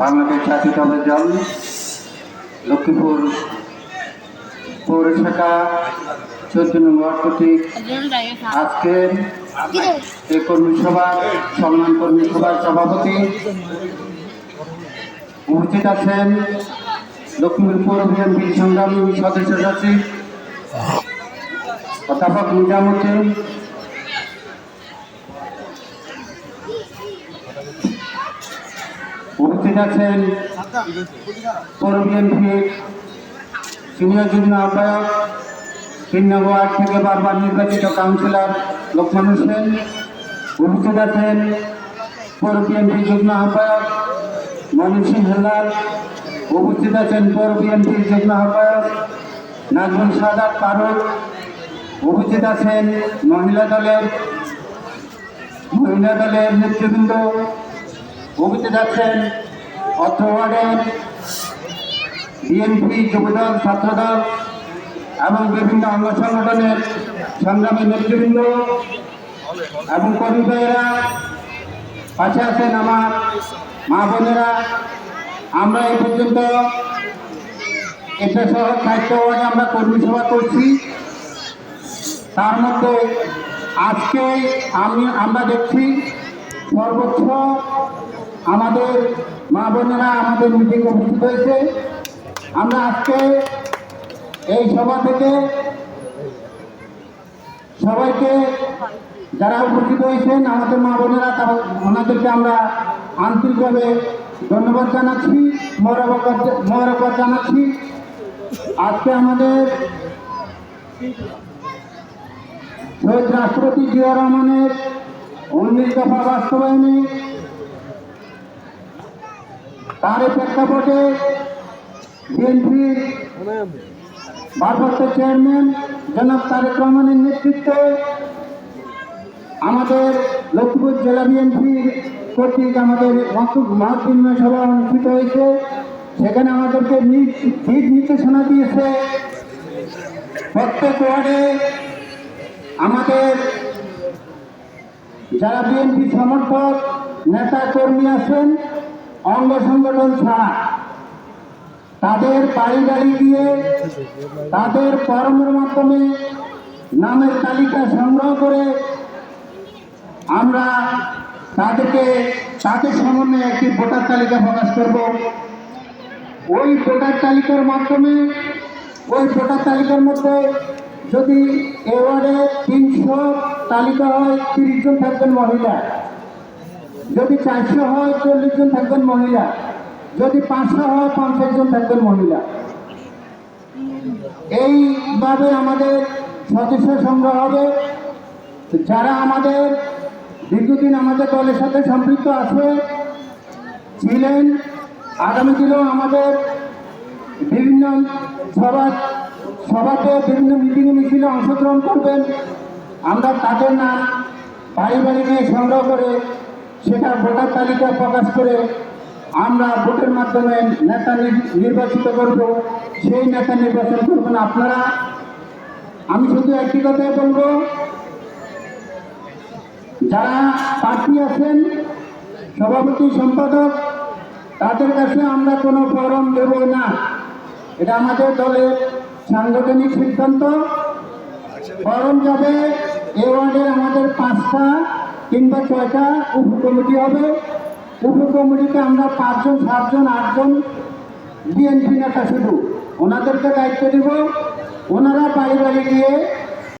বাংলাদেশ জাতীয়তাবাদী দল, লক্ষ্মীপুর পৌর শাখা চোদ্দ নম্বর কর্তৃক আজকের এই কর্মী সভার সম্মান কর্মী সভার সভাপতি উপস্থিত আছেন লক্ষ্মীপুর পৌর বিএনপির সংগ্রামী সদস্য সচিব অধ্যাপক নিজামুদ্দিন। উপস্থিত সিনিয়র যুগ্ম আহ্বায়ক তিন নম্বর ওয়ার্ড থেকে বারবার নির্বাচিত কাউন্সিলর লোকমান হোসেন উপস্থিত আছেন পৌর বিএনপির যুগ্ম আহ্বায়ক মনির সিং হেলাল উপস্থিত আছেন পৌর বিএনপির যুগ্ম আহ্বায়ক নাজমুল সাদাত ফারুক, উপস্থিত আছেন মহিলা দলের মহিলা দলের নেতৃবৃন্দ, উপস্থিত আছেন অর্থ ওয়ার্ডের বিএনপি, যুবদল এবং বিভিন্ন অঙ্গ সংগঠনের সংগ্রামী নেতৃবৃন্দ এবং ভাইয়েরা পাশে আছেন আমার মা বোনেরা। আমরা এই পর্যন্ত এটা সহ সাহিত্য আমরা কর্মী করছি। তার মধ্যে আজকে আমি, আমরা দেখছি সর্বোচ্চ আমাদের মা বোনেরা আমাদের মিটিং উপস্থিত হয়েছে। আমরা আজকে এই সভা থেকে সবাইকে যারা উপস্থিত হয়েছেন, আমাদের মা বোনেরা ওনাদেরকে আমরা আন্তরিকভাবে ধন্যবাদ জানাচ্ছি মরবকর জানাচ্ছি। আজকে আমাদের শহীদ রাষ্ট্রপতি জিয়া রহমানের উনিশ দফা বাস্তবায়নে তার এই প্রেক্ষাপটে বিএনপির ভারপ্রাপ্ত চেয়ারম্যান জনাব তারেক রহমানের নেতৃত্বে আমাদের লক্ষ্মীপুর জেলা বিএনপির কর্তৃক আমাদের মত বিনিময় সভা অনুষ্ঠিত হয়েছে। সেখানে আমাদেরকে দিক নির্দেশনা দিয়েছে প্রত্যেক ওয়ার্ডে আমাদের যারা বিএনপি সমর্থক নেতা কর্মী আছেন অঙ্গ সংগঠন ছাড়া তাদের বাড়ি বাড়ি গিয়ে তাদের ফরমের মাধ্যমে নামের তালিকা সংগ্রহ করে আমরা তাদেরকে, তাদের সমন্বয়ে একটি ভোটার তালিকা প্রকাশ করব। ওই ভোটার তালিকার মাধ্যমে, ওই ভোটার তালিকার মধ্যে যদি এ ওয়ার্ডে তিনশো তালিকা হয়, তিরিশ জন থাকবেন মহিলা। যদি চারশো হয় চল্লিশ জন থাকবেন মহিলা। যদি পাঁচশো হয় পঞ্চাশ জন থাকবেন মহিলা। এইভাবে আমাদের সদস্য সংগ্রহ হবে। যারা আমাদের দীর্ঘদিন আমাদের দলের সাথে সম্পৃক্ত আছে, ছিলেন, আগামী দিনেও আমাদের বিভিন্ন সভা সভাতে বিভিন্ন মিটিংয়ে মিছিলে অংশগ্রহণ করবেন। আমরা তাদের নাম বাড়ি বাড়ি গিয়ে সংগ্রহ করে সেটা ভোটার তালিকা প্রকাশ করে আমরা ভোটের মাধ্যমে নেতা নির্বাচিত করব। সেই নেতা নির্বাচন করবেন আপনারা। আমি শুধু একটি কথাই বলব, যারা প্রার্থী আছেন, সভাপতি সম্পাদক, তাদের কাছে আমরা কোনো ফরম দেব না। এটা আমাদের দলের সাংগঠনিক সিদ্ধান্ত। ফরম যাবে এ ওয়ার্ডের আমাদের পাঁচটা কিংবা ছয়টা উপ কমিটি হবে। উপ কমিটিতে আমরা পাঁচজন, সাতজন, আটজন বিএনপি নেতা শুধু। ওনাদেরকে দায়িত্ব দিব। ওনারা বাড়ি বাড়ি গিয়ে